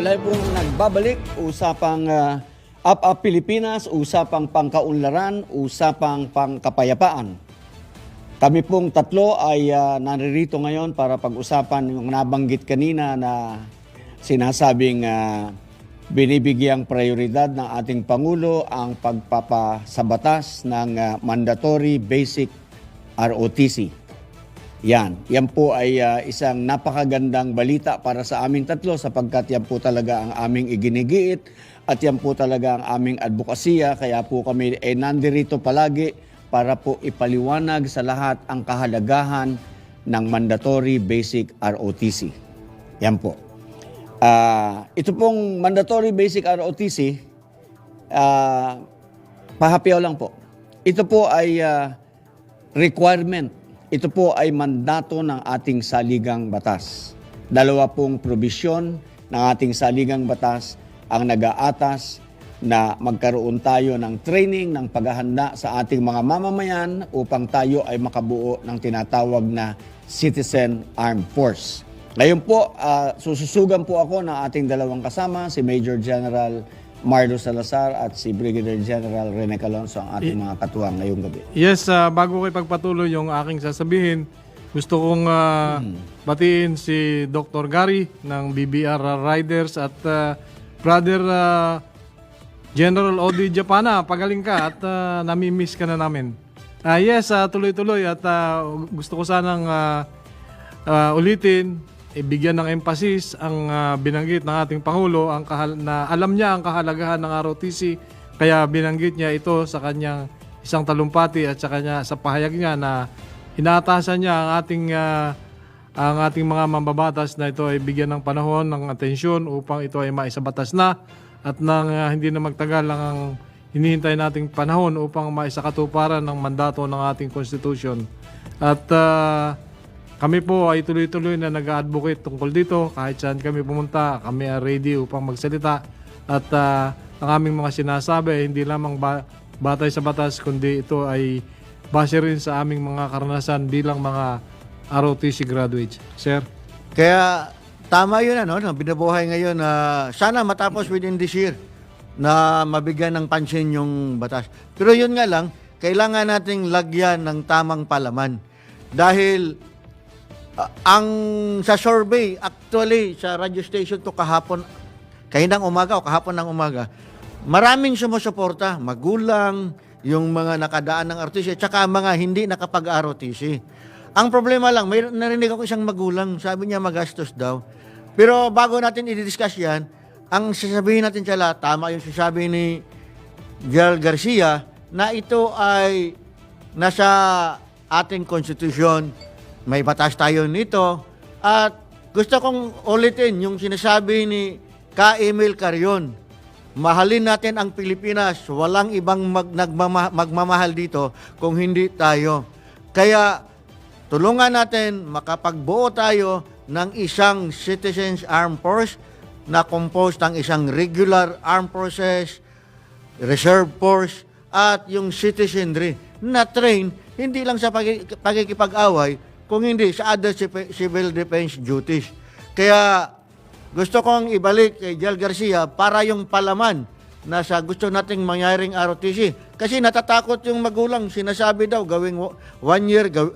Mula pong nagbabalik, usapang uh, Up Up Pilipinas, usapang pangkaunlaran, usapang pangkapayapaan. Kami pong tatlo ay ah, naririto ngayon para pag-usapan yung nabanggit kanina na sinasabing ah, binibigyang prioridad ng ating Pangulo ang pagpapasabatas ng ah, mandatory basic ROTC. Yan. Yan po ay ah, isang napakagandang balita para sa aming tatlo sapagkat yan po talaga ang aming iginigiit at yan po talaga ang aming advokasya. Kaya po kami ay nandirito palagi para po ipaliwanag sa lahat ang kahalagahan ng mandatory basic ROTC. Yan po. Ah, ito pong mandatory basic ROTC, ah, pahapyaw lang po. Ito po ay ah, requirement. Ito po ay mandato ng ating saligang batas. Dalawa pong probisyon ng ating saligang batas ang nag-aatas na magkaroon tayo ng training, ng paghahanda sa ating mga mamamayan upang tayo ay makabuo ng tinatawag na Citizen Armed Force. Ngayon po, ah, sususugan po ako ng ating dalawang kasama, si Major General Marlo Salazar at si Brigadier General Rene Calonso, ang ating mga katuwang ngayong gabi. Yes, ah, bago ko ipagpatuloy yung aking sasabihin, gusto kong ah, batiin si Dr. Gary ng BBR Riders at ah, Brother ah, General Odi Japana, pagaling ka at ah, nami-miss ka na namin. Ah, yes, ah, tuloy-tuloy at ah, gusto ko sanang ah, ah, ulitin, ibigyan ng emphasis ang ah, binanggit ng ating Pangulo ang kahal- na alam niya ang kahalagahan ng ROTC kaya binanggit niya ito sa kanyang isang talumpati at sa kanya sa pahayag niya na inaatasan niya ang ating ah, ang ating mga mambabatas na ito ay bigyan ng panahon ng atensyon upang ito ay maisabatas na at nang ah, hindi na magtagal lang ang hinihintay nating panahon upang maisakatuparan ng mandato ng ating constitution. At ah, kami po ay tuloy-tuloy na nag-advocate tungkol dito. Kahit saan kami pumunta, kami ay ready upang magsalita. At ah, ang aming mga sinasabi ay hindi lamang ba- batay sa batas, kundi ito ay base rin sa aming mga karanasan bilang mga ROTC graduates. Sir? Kaya tama yun ano, na binabuhay ngayon na sana matapos within this year na mabigyan ng pansin yung batas. Pero yun nga lang, kailangan nating lagyan ng tamang palaman. Dahil ah, ang sa survey, actually, sa radio station to kahapon, kahinang umaga o kahapon ng umaga, maraming sumusuporta, magulang, yung mga nakadaan ng ROTC, tsaka mga hindi nakapag-ROTC. Ang problema lang, may narinig ako isang magulang, sabi niya magastos daw. Pero bago natin i-discuss yan, ang sasabihin natin sila, tama yung sasabi ni Gerald Garcia, na ito ay nasa ating konstitusyon, may batas tayo nito, at gusto kong ulitin yung sinasabi ni Ka Emil Carion, mahalin natin ang Pilipinas, walang ibang mag, nagmama- magmamahal dito kung hindi tayo. Kaya tulungan natin makapagbuo tayo ng isang Citizens Armed Force na composed ng isang regular armed forces, reserve force, at yung citizenry na train hindi lang sa pagi- pagkikipag-away, kung hindi sa other civ- civil defense duties. Kaya gusto kong ibalik kay Jal Garcia para yung palaman na sa gusto nating mangyaring ROTC. Kasi natatakot yung magulang, sinasabi daw gawing one year, gaw-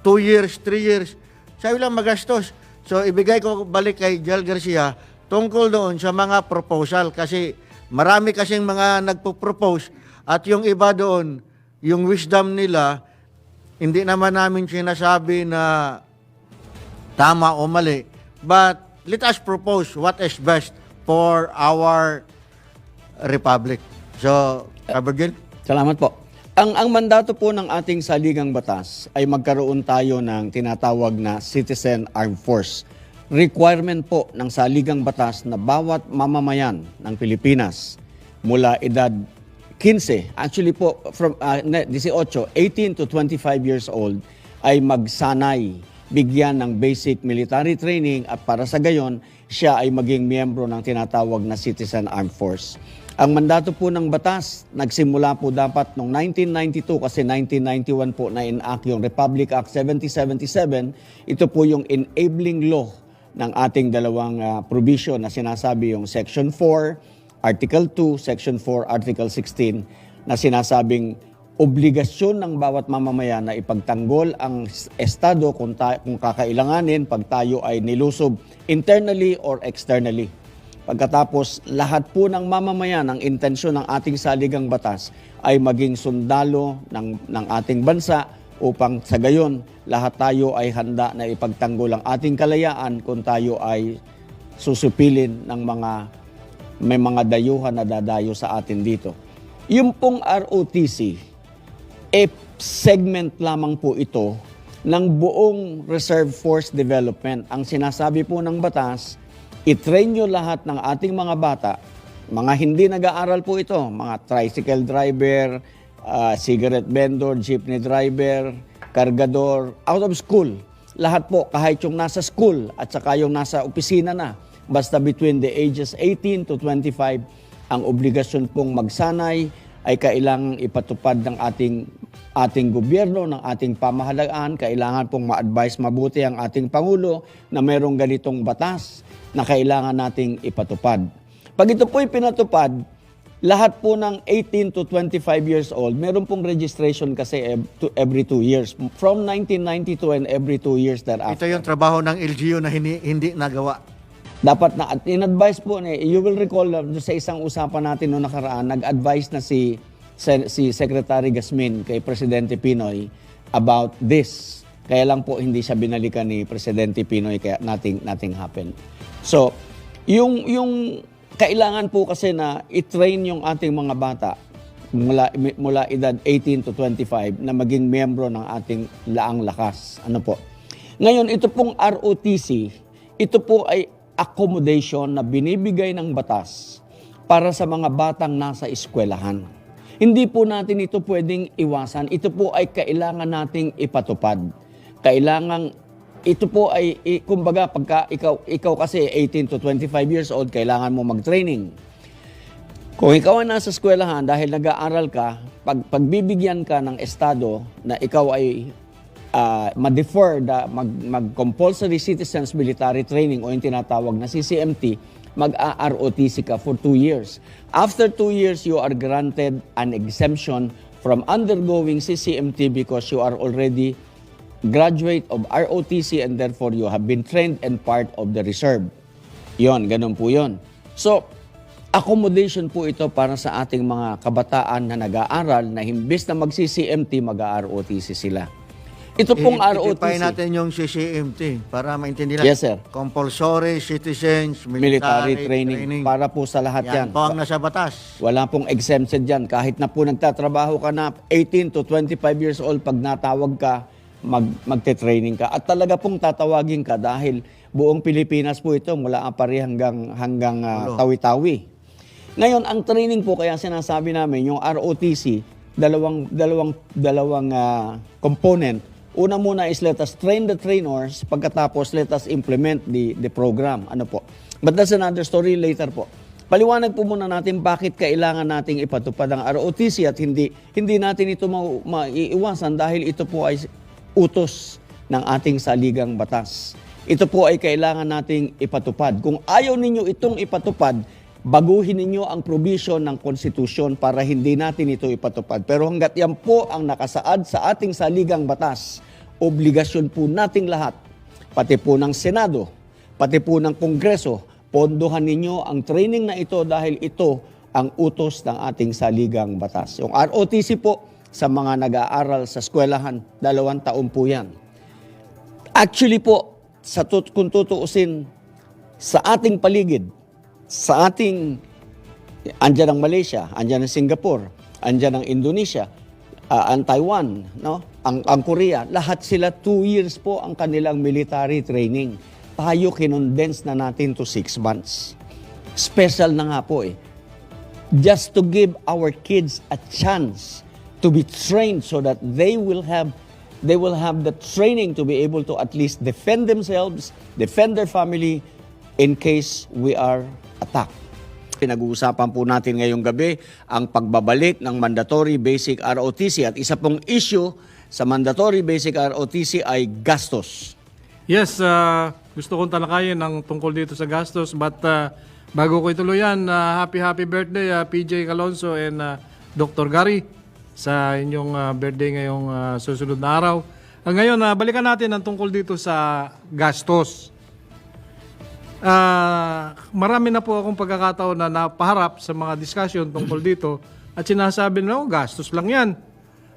two years, three years. Sabi lang magastos. So ibigay ko balik kay Jal Garcia tungkol doon sa mga proposal kasi marami kasing mga nagpo-propose at yung iba doon, yung wisdom nila, hindi naman namin sinasabi na tama o mali. But let us propose what is best for our republic. So, Kabergil? Salamat po. Ang, ang mandato po ng ating saligang batas ay magkaroon tayo ng tinatawag na Citizen Armed Force. Requirement po ng saligang batas na bawat mamamayan ng Pilipinas mula edad 15, actually po from uh, 18, 18 to 25 years old ay magsanay, bigyan ng basic military training at para sa gayon, siya ay maging miyembro ng tinatawag na Citizen Armed Force. Ang mandato po ng batas, nagsimula po dapat noong 1992 kasi 1991 po na enact yung Republic Act 7077. Ito po yung enabling law ng ating dalawang ah, provision na sinasabi yung Section 4, Article 2, Section 4, Article 16 na sinasabing obligasyon ng bawat mamamayan na ipagtanggol ang estado kung, ta- kung kakailanganin pag tayo ay nilusob internally or externally. Pagkatapos, lahat po ng mamamayan, ang intensyon ng ating saligang batas ay maging sundalo ng, ng ating bansa upang sa gayon, lahat tayo ay handa na ipagtanggol ang ating kalayaan kung tayo ay susupilin ng mga may mga dayuhan na dadayo sa atin dito. Yung pong ROTC, eh, segment lamang po ito ng buong Reserve Force Development. Ang sinasabi po ng batas, itrain nyo lahat ng ating mga bata, mga hindi nag-aaral po ito, mga tricycle driver, ah, cigarette vendor, jeepney driver, kargador, out of school. Lahat po, kahit yung nasa school at saka yung nasa opisina na, basta between the ages 18 to 25, ang obligasyon pong magsanay ay kailangang ipatupad ng ating ating gobyerno, ng ating pamahalaan. Kailangan pong ma-advise mabuti ang ating Pangulo na merong ganitong batas na kailangan nating ipatupad. Pag ito po'y pinatupad, lahat po ng 18 to 25 years old, meron pong registration kasi every two years. From 1992 and every two years thereafter. Ito yung trabaho ng LGU na hindi, hindi nagawa. Dapat na, at in-advise po, ni, you will recall uh, sa isang usapan natin noong nakaraan, nag-advise na si, si Secretary Gasmin kay Presidente Pinoy about this. Kaya lang po hindi siya binalikan ni Presidente Pinoy kaya nothing, nothing happened. So, yung, yung kailangan po kasi na i-train yung ating mga bata mula, mula edad 18 to 25 na maging miyembro ng ating laang lakas. Ano po? Ngayon, ito pong ROTC, ito po ay accommodation na binibigay ng batas para sa mga batang nasa eskwelahan. Hindi po natin ito pwedeng iwasan. Ito po ay kailangan nating ipatupad. Kailangan ito po ay kumbaga pagka ikaw ikaw kasi 18 to 25 years old kailangan mo mag-training. Kung ikaw ay nasa eskwelahan dahil nag-aaral ka, pag pagbibigyan ka ng estado na ikaw ay ah, ma-defer, da, mag, mag-compulsory citizens military training o yung tinatawag na CCMT, mag-ROTC ka for two years. After two years, you are granted an exemption from undergoing CCMT because you are already graduate of ROTC and therefore you have been trained and part of the reserve. Yon, ganun po yon. So, accommodation po ito para sa ating mga kabataan na nag-aaral na himbis na mag-CCMT, mag-ROTC sila. Ito pong I- ROTC. i-define natin yung CCMT para maintindihan. Yes, sir. Compulsory Citizens military, Military, training, para po sa lahat yan. Yan po ang nasa batas. Wala pong exempted dyan. Kahit na po nagtatrabaho ka na 18 to 25 years old, pag natawag ka, mag, magte-training ka. At talaga pong tatawagin ka dahil buong Pilipinas po ito mula Apari hanggang, hanggang Ulo. Tawi-Tawi. Ngayon, ang training po kaya sinasabi namin, yung ROTC, dalawang, dalawang, dalawang ah, component. Una muna is let us train the trainers, pagkatapos let us implement the, the program. Ano po? But that's another story later po. Paliwanag po muna natin bakit kailangan nating ipatupad ang ROTC at hindi hindi natin ito mau- maiiwasan dahil ito po ay utos ng ating saligang batas. Ito po ay kailangan nating ipatupad. Kung ayaw ninyo itong ipatupad, baguhin ninyo ang provision ng konstitusyon para hindi natin ito ipatupad. Pero hanggat yan po ang nakasaad sa ating saligang batas, obligasyon po nating lahat, pati po ng Senado, pati po ng Kongreso, pondohan ninyo ang training na ito dahil ito ang utos ng ating saligang batas. Yung ROTC po, sa mga nag-aaral sa eskwelahan, dalawang taon po yan. Actually po, sa tut- kung tutuusin, sa ating paligid, sa ating, andyan ang Malaysia, andyan ang Singapore, andyan ang Indonesia, ah, ang Taiwan, no? ang, ang Korea, lahat sila two years po ang kanilang military training. Tayo kinondense na natin to six months. Special na nga po eh. Just to give our kids a chance to be trained so that they will have they will have the training to be able to at least defend themselves, defend their family in case we are attacked. Pinag-uusapan po natin ngayong gabi ang pagbabalik ng mandatory basic ROTC at isa pong issue sa mandatory basic ROTC ay gastos. Yes, ah, gusto kong talakayin ang tungkol dito sa gastos but ah, bago ko ituloy yan, ah, happy happy birthday ah, PJ Calonso and ah, Dr. Gary sa inyong ah, birthday ngayong ah, susunod na araw. Ah, ngayon, ah, balikan natin ang tungkol dito sa gastos. Ah, marami na po akong pagkakataon na napaharap sa mga discussion tungkol dito at sinasabi na, oh, gastos lang yan.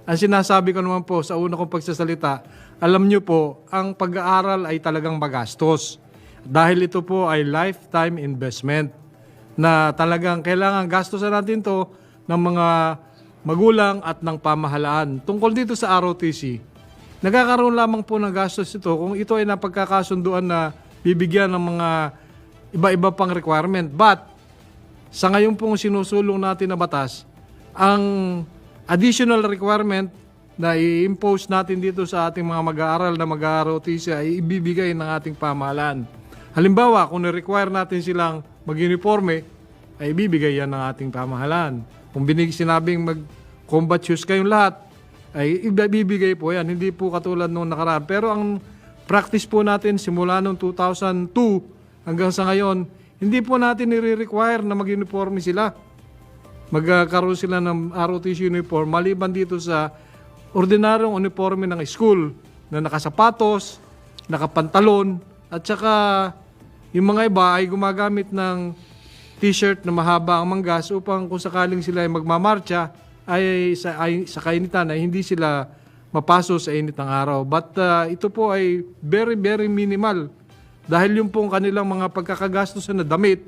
Ang sinasabi ko naman po sa una kong pagsasalita, alam nyo po, ang pag-aaral ay talagang magastos. Dahil ito po ay lifetime investment na talagang kailangan gastusan natin to ng mga magulang at ng pamahalaan. Tungkol dito sa ROTC, nagkakaroon lamang po ng gastos ito kung ito ay napagkakasunduan na bibigyan ng mga iba-iba pang requirement. But, sa ngayon pong sinusulong natin na batas, ang additional requirement na i-impose natin dito sa ating mga mag-aaral na mag-ROTC ay ibibigay ng ating pamahalaan. Halimbawa, kung na-require natin silang mag-uniforme, ay ibibigay yan ng ating pamahalaan. Kung binig sinabing mag-combat shoes kayong lahat, ay ibibigay po yan. Hindi po katulad nung nakaraan. Pero ang practice po natin simula noong 2002 hanggang sa ngayon, hindi po natin nire-require na mag-uniforme sila. Magkakaroon sila ng ROTC uniform maliban dito sa ordinaryong uniforme ng school na nakasapatos, nakapantalon, at saka yung mga iba ay gumagamit ng t-shirt na mahaba ang manggas upang kung sakaling sila ay magmamarcha ay sa, ay, sa kainitan ay hindi sila mapaso sa init ng araw. But uh, ito po ay very, very minimal dahil yung pong kanilang mga pagkakagastusan na damit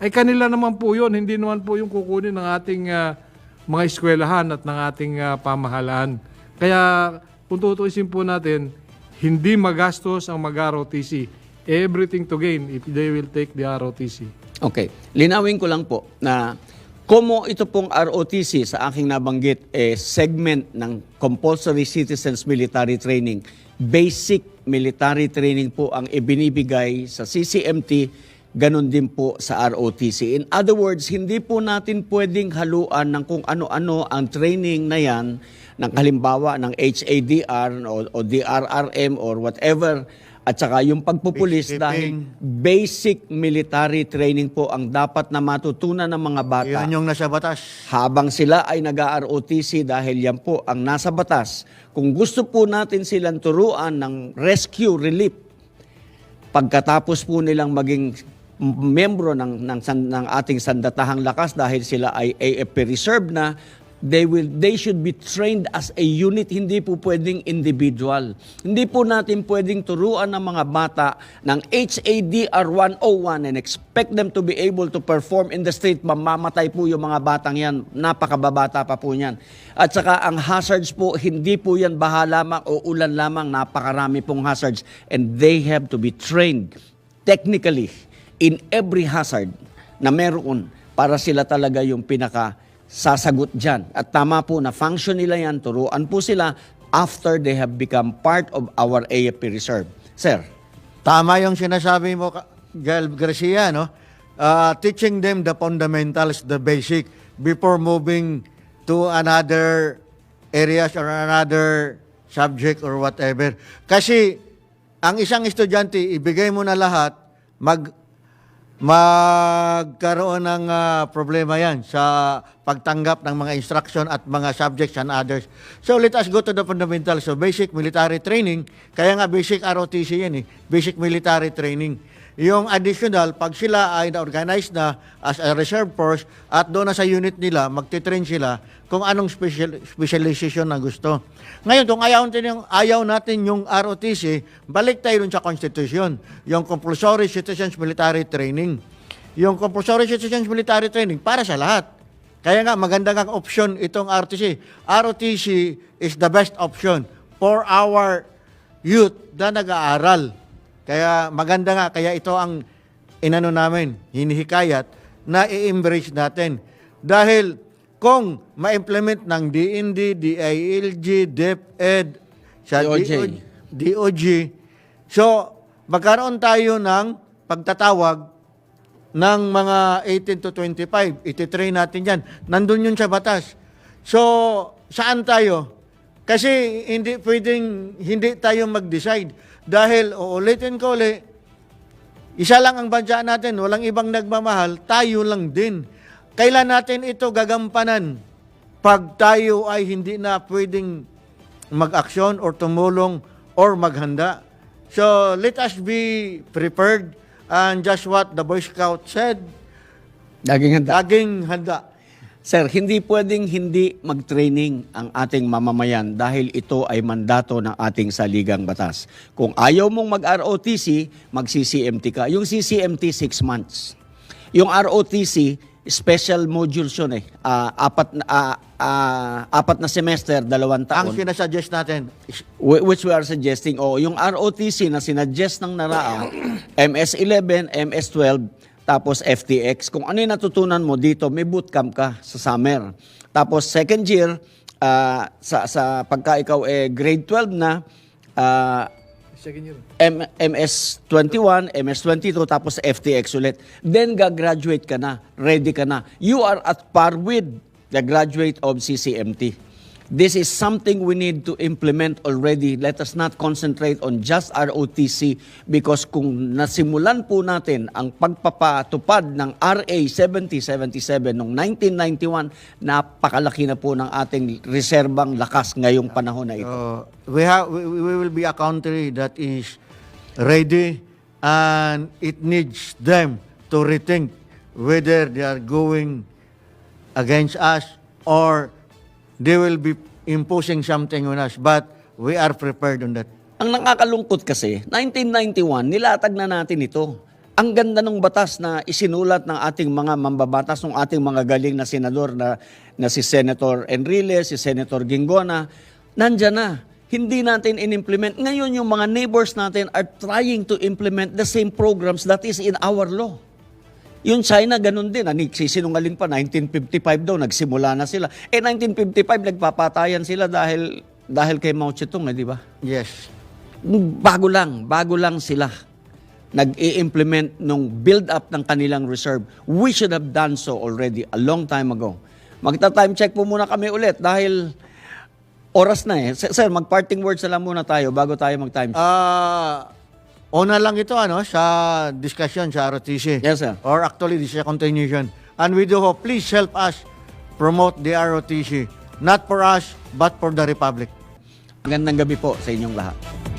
ay kanila naman po yun, hindi naman po yung kukunin ng ating ah, mga eskwelahan at ng ating ah, pamahalaan. Kaya kung tutuisin po natin, hindi magastos ang mag-ROTC. Everything to gain if they will take the ROTC. Okay. Linawin ko lang po na Como ito pong ROTC sa aking nabanggit, eh, segment ng Compulsory Citizens Military Training, basic military training po ang ibinibigay sa CCMT, ganun din po sa ROTC. In other words, hindi po natin pwedeng haluan ng kung ano-ano ang training na yan, ng halimbawa ng HADR o, o DRRM or whatever, at saka yung pagpupulis dahil basic military training po ang dapat na matutunan ng mga bata Yan yung nasa batas. habang sila ay nag-ROTC dahil yan po ang nasa batas. Kung gusto po natin silang turuan ng rescue relief, pagkatapos po nilang maging membro ng, ng, ng ating sandatahang lakas dahil sila ay AFP reserve na, they will they should be trained as a unit hindi po pwedeng individual. Hindi po natin pwedeng turuan ng mga bata ng HADR 101 and expect them to be able to perform in the street. Mamamatay po yung mga batang yan. Napakababata pa po niyan. At saka ang hazards po hindi po yan baha lamang o ulan lamang. Napakarami pong hazards. And they have to be trained technically in every hazard na meron para sila talaga yung pinaka sasagot dyan. At tama po na function nila yan, turuan po sila after they have become part of our AFP Reserve. Sir, Tama yung sinasabi mo, Gail Garcia, no? Uh, teaching them the fundamentals, the basic, before moving to another areas or another subject or whatever. Kasi, ang isang estudyante, ibigay mo na lahat, mag magkaroon ng ah, problema yan sa pagtanggap ng mga instruction at mga subjects and others. So let us go to the fundamentals. So basic military training, kaya nga basic ROTC yan eh, basic military training. Yung additional, pag sila ay na-organize na as a reserve force at doon na sa unit nila, magtitrain sila kung anong special, specialization na gusto. Ngayon, kung ayaw natin yung, ayaw natin yung ROTC, balik tayo dun sa Constitution, yung Compulsory Citizens Military Training. Yung Compulsory Citizens Military Training, para sa lahat. Kaya nga, maganda nga option itong ROTC. ROTC is the best option for our youth na nag-aaral. Kaya maganda nga, kaya ito ang inano namin, hinihikayat na i-embrace natin. Dahil kung ma-implement ng DND, DILG, DepEd, sa DOJ. DOJ, so magkaroon tayo ng pagtatawag ng mga 18 to 25. Ititrain natin yan. Nandun yun sa batas. So, saan tayo? Kasi hindi pwedeng hindi tayo mag-decide. Dahil, uulitin ko ulit, isa lang ang bansa natin, walang ibang nagmamahal, tayo lang din. Kailan natin ito gagampanan pag tayo ay hindi na pwedeng mag-aksyon or tumulong or maghanda? So, let us be prepared and just what the Boy Scout said, Laging handa. laging handa. Sir, hindi pwedeng hindi mag-training ang ating mamamayan dahil ito ay mandato ng ating saligang batas. Kung ayaw mong mag-ROTC, mag-CCMT ka. Yung CCMT, 6 months. Yung ROTC, special modules yun eh. Ah, apat, na, ah, ah, apat na semester, dalawang Ang taon. sinasuggest natin, which we are suggesting, oh, yung ROTC na sinuggest ng NARA, MS-11, MS-12, tapos FTX. Kung ano yung natutunan mo dito, may bootcamp ka sa summer. Tapos second year, ah, sa, sa pagka ikaw eh, grade 12 na, Second year. M- MS-21, MS-22, tapos FTX ulit. Then, gagraduate ka na. Ready ka na. You are at par with the graduate of CCMT. This is something we need to implement already. Let us not concentrate on just ROTC because kung nasimulan po natin ang pagpapatupad ng RA 7077 noong 1991, napakalaki na po ng ating reserbang lakas ngayong panahon na ito. Uh, we have we, we will be a country that is ready and it needs them to rethink whether they are going against us or they will be imposing something on us but we are prepared on that Ang nakakalungkot kasi, 1991, nilatag na natin ito. Ang ganda ng batas na isinulat ng ating mga mambabatas, ng ating mga galing na senador na, na si Senator Enriles, si Senator Gingona, nandyan na. Hindi natin in-implement. Ngayon, yung mga neighbors natin are trying to implement the same programs that is in our law. Yung China, ganun din. Ani, sisinungaling pa, 1955 daw, nagsimula na sila. Eh, 1955, nagpapatayan sila dahil dahil kay Mao Zedong, eh, di ba? yes Bago lang, bago lang sila nag-i-implement nung build-up ng kanilang reserve. We should have done so already a long time ago. Magta-time check po muna kami ulit dahil oras na eh. Sir, mag-parting words na lang muna tayo bago tayo mag-time check. ah una lang ito ano sa discussion sa ROTC Yes, sir. or actually this is a continuation and we do hope please help us promote the ROTC not for us but for the republic Magandang gabi po sa inyong lahat.